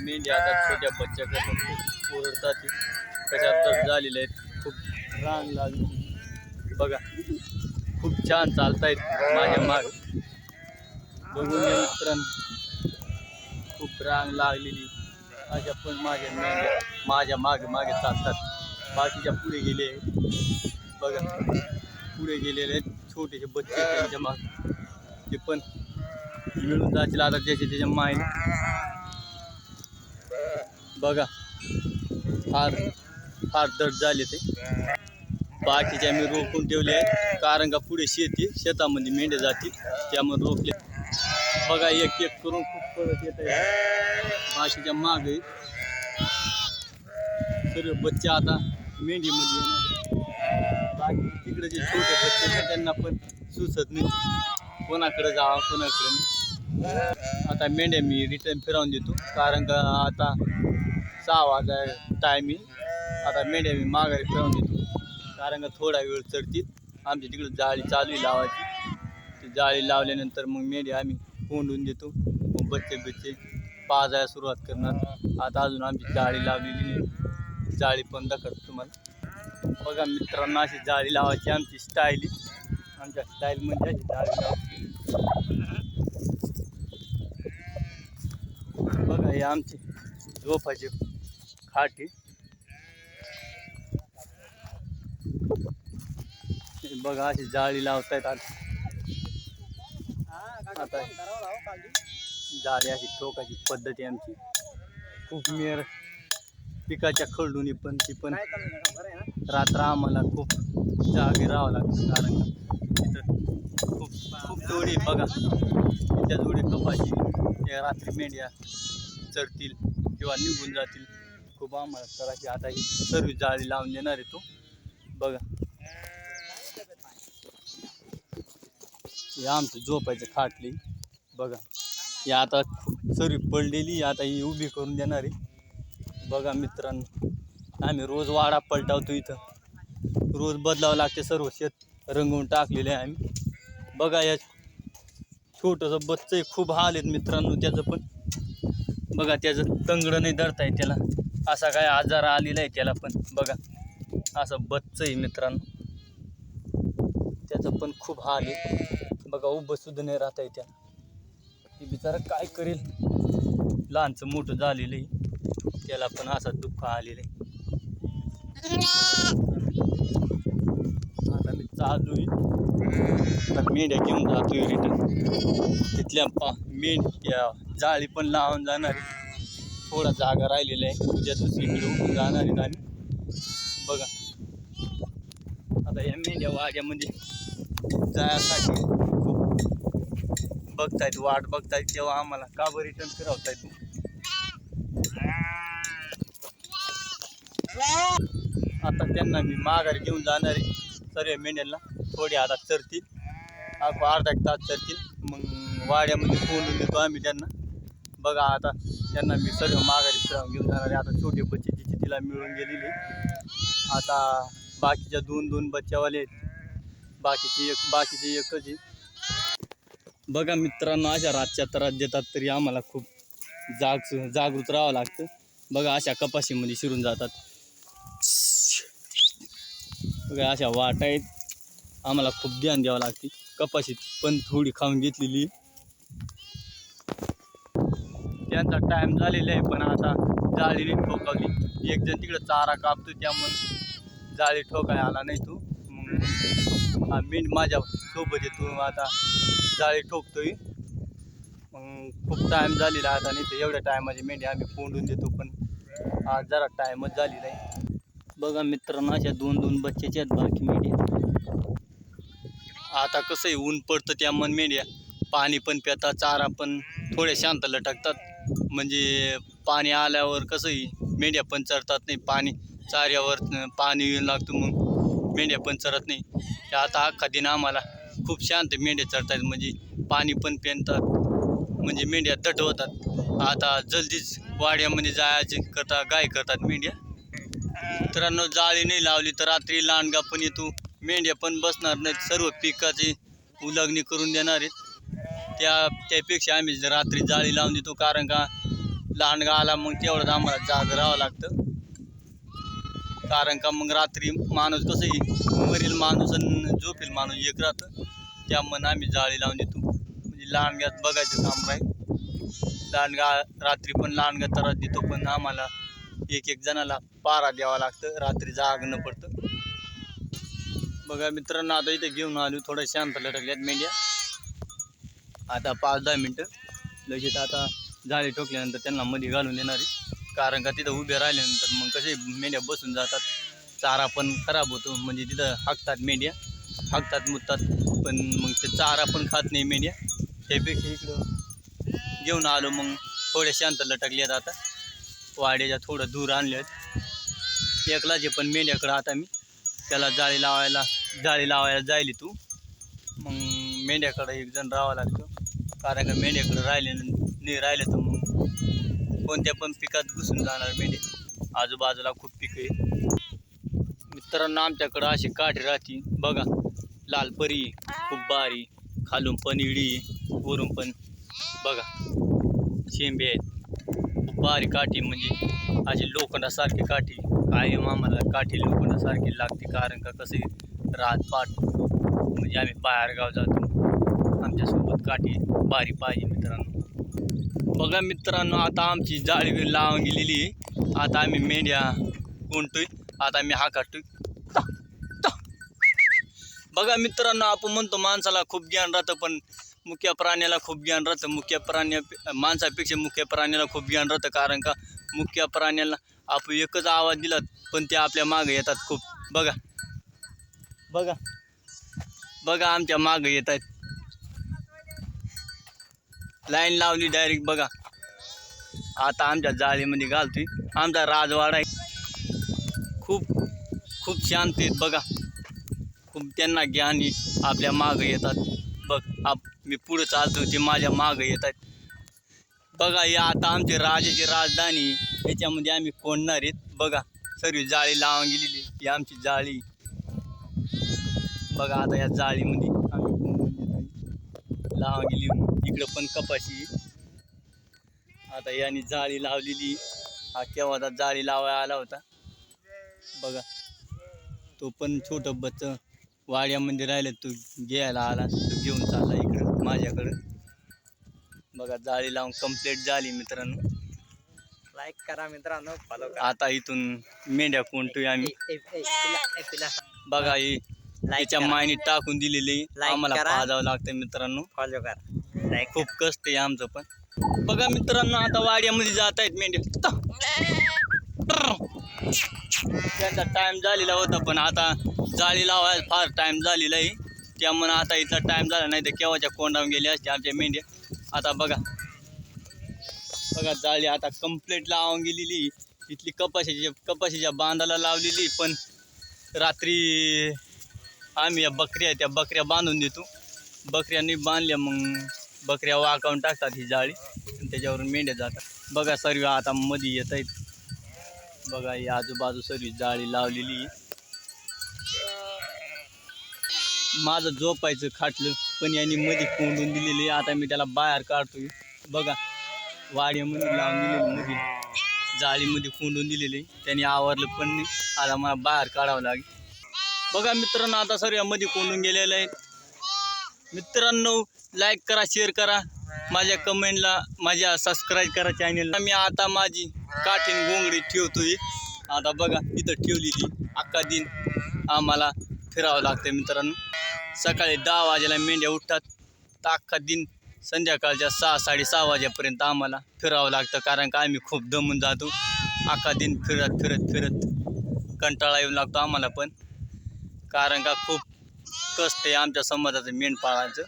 मेंढ्या आता छोट्या बच्च्या कसं ओरडतात कशा तर आहेत खूप रांग लागली बघा खूप छान चालतायत माझ्या माग. बघून मित्रांनो. खूप रांग लागलेली. अशा पण माझ्या मेंढ्या माझ्या मागे मागे चालतात. बाकीच्या पुढे गेले. बघा पुढे गेलेले आहेत छोटेसे बच्चे त्यांच्या माग. ते पण मिळून जातील आता ज्याचे त्याच्या माय बघा. फार फार दट झाले ते. बाकीचे आम्ही रोखून ठेवले आहेत. कारण का पुढे शेती शेतामध्ये मेंढे जातील. त्यामुळे रोखले. बघा एक एक करून खूप परत येत आहे. बाकीच्या माग. सर्व बच्चे आता मेंढीमध्ये येणार बाकी तिकडे जे छोटे बच्चे आहेत त्यांना पण सुचत नाही. कोणाकडे जावा कोणाकडे नाही. आता मेंढ्या मी रिटर्न फिरवून देतो. कारण का आता सहा वाजा टायमिंग आता मेंढ्या मी माघारी फिरवून देतो. कारण का थोडा वेळ चढतील आमची तिकडे जाळी चालू आहे लावायची. ती जाळी लावल्यानंतर मग मेंढ्या आम्ही कोंडून देतो. मग बच्चे बच्चे पाजायला सुरुवात करणार. आता अजून आमची जाळी लावलेली नाही. जाळी पण दाखवतो तुम्हाला. बघा मित्रांना अशी जाळी लावायची आमची स्टाईल आमच्या स्टाईल म्हणजे अशी जाळी लावायची. बघा हे आमची झोपायचे खाटी बघा अशी जाळी लावतायत आता आता जाळी अशी टोकाची पद्धत आहे आमची. खूप मेर पिकाच्या खळडून पण ती पण रात्र आम्हाला खूप जागी राहावं लागतं. कारण तिथं खूप खूप जोडी बघा. त्या जोडी कपाशी. त्या रात्री मेंढ्या चढतील किंवा निघून जातील. खूप आम्हाला करायची आता ही सर्व जाळी लावून देणार आहे तो. बघा. हे आमचं झोपायचं खाटली. बघा. ही आता सर्व पडलेली आता ही उभी करून देणार आहे. बघा मित्रांनो आम्ही रोज वाडा पलटावतो इथं. रोज बदलावं लागते सर्व शेत रंगवून टाकलेले आहे आम्ही. बघा या छोटंसं बच्चंही खूप हाल आहेत मित्रांनो त्याचं पण. बघा त्याचं तंगडं नाही धरता येत त्याला. असा काय आजार आलेला आहे त्याला पण. बघा. असं बच्च आहे मित्रांनो. त्याचं पण खूप हाल आहे. बघा उभं सुद्धा नाही राहता आहे त्याला. ते बिचारा काय करेल? लहानचं मोठं झालेलं आहे. त्याला पण असं दुःख आलेलं आहे. आता मी चालू आता मेंढ्या घेऊन जातोय रिटर्न तिथल्या पा मेंढ्या जाळी पण लावून जाणार आहे. थोडा जागा राहिलेला आहे. उद्या दुसरीकडे उठून जाणार आहेत आणि बघा. आता या मेंढ्या वाड्यामध्ये जाण्यासाठी खूप बघतायत वाट बघतायत तेव्हा आम्हाला का बरं रिटर्न फिरवतायत? आता त्यांना मी माघारी घेऊन जाणार आहे. सर्व मेंढ्यांना थोडे आता चरतील अर्धा एक तास चरतील मग वाड्यामध्ये फोन देतो आम्ही त्यांना. बघा आता त्यांना मी सर्व माघारी घेऊन जाणार आहे. आता छोटे बच्चे जिथे तिला मिळून गेलेले आता बाकीच्या दोन दोन बच्च्यावाले आहेत. बाकीचे एक बाकीचे एकच आहे बघा मित्रांनो अशा रातच्या त्रास देतात तरी आम्हाला खूप जाग जागृत राहावं लागतं. बघा अशा कपाशीमध्ये शिरून जातात. बघा अशा वाटा आहेत. आम्हाला खूप ध्यान द्यावं लागते. कपाशीत पण थोडी खाऊन घेतलेली त्यांचा टाईम झालेला आहे पण आता जाळीने ठोकावली एक जण तिकडं चारा कापतो त्यामुळे जाळी ठोकाय आला नाही तू. मग मेंढ माझ्या सोबत येतो आता जाळी ठोकतोय. मग खूप टाईम झालेला आता नाही तर एवढ्या टायमाची मेंढी आम्ही कोंडून देतो पण आज जरा टाईमच झालेला आहे. बघा मित्रांनो अशा दोन दोन बच्चेचे आहेत बाकी मेंढ्या आता कसंही ऊन पडतं त्या मन मेंढ्या पाणी पण पितात चारा पण थोड्या शांत लटकतात. म्हणजे पाणी आल्यावर कसंही मेंढ्या पण चरतात नाही पाणी चाऱ्यावर पाणी येऊन लागतं मग. मेंढ्या पण चरत नाही. आता अख्खा दिन आम्हाला खूप शांत मेंढ्या चरतात म्हणजे पाणी पण पेनतात म्हणजे मेंढ्या दट होतात. आता जल्दीच वाड्यामध्ये जायचे करता गाय करतात मेंढ्या. मित्रांनो जाळी नाही लावली तर रात्री लांडगा पण येतो. मेंढ्या पण बसणार नाहीत सर्व पिकाची उलगणी करून देणार आहेत. त्या त्यापेक्षा आम्ही रात्री जाळी लावून देतो कारण का लहान आला मग तेवढंच आम्हाला जाग राहावं लागतं. कारण का मग रात्री माणूस कसंही मरील माणूस आणि झोपेल माणूस एक राहतं. त्यामुळे आम्ही जाळी लावून देतो. म्हणजे लहान बघायचं काम राहील लहानगा रात्री पण लहानगा त्रास देतो पण आम्हाला एक एक जणाला पारा द्यावा लागतं. रात्री जागणं पडतं. बघा मित्रांनो आता इथे घेऊन आलो थोडं शांत लटकल्यात मेंढ्या. आता पाच दहा मिनटं. लगेच आता जाळी ठोकल्यानंतर त्यांना मध्ये घालून देणार आहे. कारण का तिथं उभे राहिल्यानंतर मग कसे मेंढ्या बसून जातात. चारा पण खराब होतो. म्हणजे तिथं हाकतात मेंढ्या हाकतात मुततात. पण मग ते चारा पण खात नाही मेंढ्या त्यापेक्षा इकडं घेऊन आलो मग थोड्या शांत लटकल्यात आता. वाड्याच्या थोडं दूर आणले आहेत एकलाच जे पण मेंढ्याकडं आता मी. त्याला जाळी लावायला जाळी लावायला जायली तू. मग मेंढ्याकडं एक जण राहावं लागतं. कारण का मेंढ्याकडं राहिले नाही राहिलं तर मग कोणत्या पण पिकात घुसून जाणार मेंढे आजूबाजूला खूप पिकं आहे मित्रांनो आमच्याकडं अशी काठी राहते. बघा लाल परी खूप बारी खालून पण इडी वरून पण. बघा शेंबे आहेत. खूप बारी काठी म्हणजे. अशी लोखंडासारखी काठी. कायम आम्हाला काठी लोखंडासारखी लागते. कारण का कसे रात पाठ म्हणजे आम्ही बाहेरगाव जातो. आमच्यासोबत काठी भारी पाहिजे मित्रांनो. बघा मित्रांनो आता आमची जाळी लावून गेलेली आता आम्ही मेंढ्या कोणतोय आता आम्ही हा काढतोय बघा मित्रांनो आपण म्हणतो माणसाला खूप ज्ञान राहतं पण मुख्य प्राण्याला खूप ज्ञान राहतं. मुख्य प्राण्या माणसापेक्षा मुख्य प्राण्याला खूप ज्ञान राहतं कारण का मुख्य प्राण्याला आपण एकच आवाज दिला पण ते आपल्या मागे येतात खूप. बघा. बघा. बघा आमच्या मागे येत आहेत. लाईन लावली डायरेक्ट बघा. आता आमच्या जाळीमध्ये घालतोय. आमचा राजवाडा आहे. खूप खूप शांत आहेत बघा. खूप त्यांना ज्ञान आपल्या मागं येतात. बघ आप मी पुढं चालतो ते माझ्या मागं येत आहेत बघा हे आता आमची राजाची राजधानी याच्यामध्ये आम्ही कोणणार आहेत. बघा सर्व जाळी लावून गेलेली ही आमची जाळी बघा आता या जाळीमध्ये लावून गेली इकडं पण कपाशी. आता याने जाळी लावलेली हा केव्हा जाळी लावायला आला होता बघा तो पण छोटं बच्च वाड्यामध्ये राहिलं तू घ्यायला आला तू घेऊन चालला इकडं माझ्याकडं बघा जाळी लावून कंप्लीट झाली मित्रांनो लाईक करा मित्रांनो आता इथून मेंढ्या कोणतोय आम्ही. बघा ही त्याच्या मायने टाकून दिलेली. आम्हाला. पाहावं लागतं मित्रांनो. फॉलो करा. खूप कष्ट आहे आमचं पण. बघा मित्रांनो आता वाड्यामध्ये जात आहेत मेंढ्या त्यांचा टाइम झालेला होता पण आता जाळी लावायला फार टाइम झालेला आहे. त्यामुळे आता इथला टाइम झाला नाही तर केव्हाच्या कोंडावून गेल्या असते आमच्या मेंढ्या आता बघा. बघा जाळी आता कंप्लीट लावून गेलेली. इथली कपाशीच्या कपाशीच्या बांधाला लावलेली पण रात्री आम्ही या बकऱ्या त्या बकऱ्या बांधून देतो. बकऱ्यांनी बांधल्या मग बकऱ्या वाकावून टाकतात ही जाळी आणि त्याच्यावरून मेंढ्या जातात. बघा सर्व आता मध्ये येत आहेत. बघा ही आजूबाजू सर्व जाळी लावलेली माझं झोपायचं खाटलं पण यांनी मध्ये कोंडून दिलेली आहे. आता मी त्याला बाहेर काढतोय. बघा वाड्यामध्ये लावून दिलेली मध्ये जाळीमध्ये कोंडून दिलेली त्यांनी आवरलं पण नाही. आता मला बाहेर काढावं लागेल. बघा मित्रांनो आता सर यामध्ये कोंडून गेलेलं आहे. मित्रांनो लाईक करा शेअर करा. माझ्या कमेंटला माझ्या सबस्क्राईब करा चॅनेलला मी आता माझी काठीन गोंगडी ठेवतोय. आता बघा इथं ठेवलेली. अख्खा दिन आम्हाला फिरावं लागतं मित्रांनो. सकाळी दहा वाजेला मेंढ्या उठतात. तर अख्खा दिन संध्याकाळच्या सहा साडेसहा वाजेपर्यंत आम्हाला फिरावं लागतं. कारण का आम्ही खूप दमून जातो. अख्खा दिन फिरत फिरत फिरत कंटाळा येऊन लागतो आम्हाला पण. कारण का खूप कष्ट आहे आमच्या समाजाचं मेंढपाळाचं.